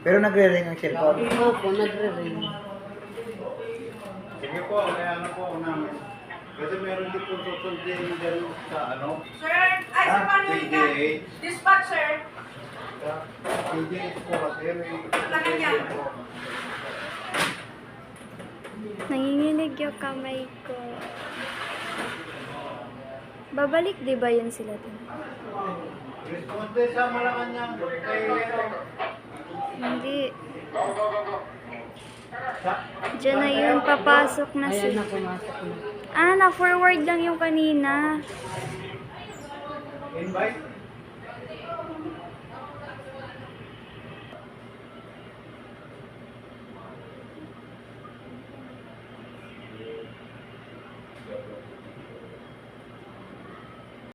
Pero nagre-ring ang cellphone. Opo, nagre-ring. Sige po, kaya ano po namin. Kasi meron din po susundin dyan sa ano, Sir, ay, sa yun ka? PDA. Dispatcher. PDA po kasi. Nanginginig yung kamay ko. Babalik di ba yun sila dun? Responde sa Malacanang kay Hindi. sa Diyan na yun, papasok na Ayan pumasok na. Ah, na-forward lang yung kanina. invite.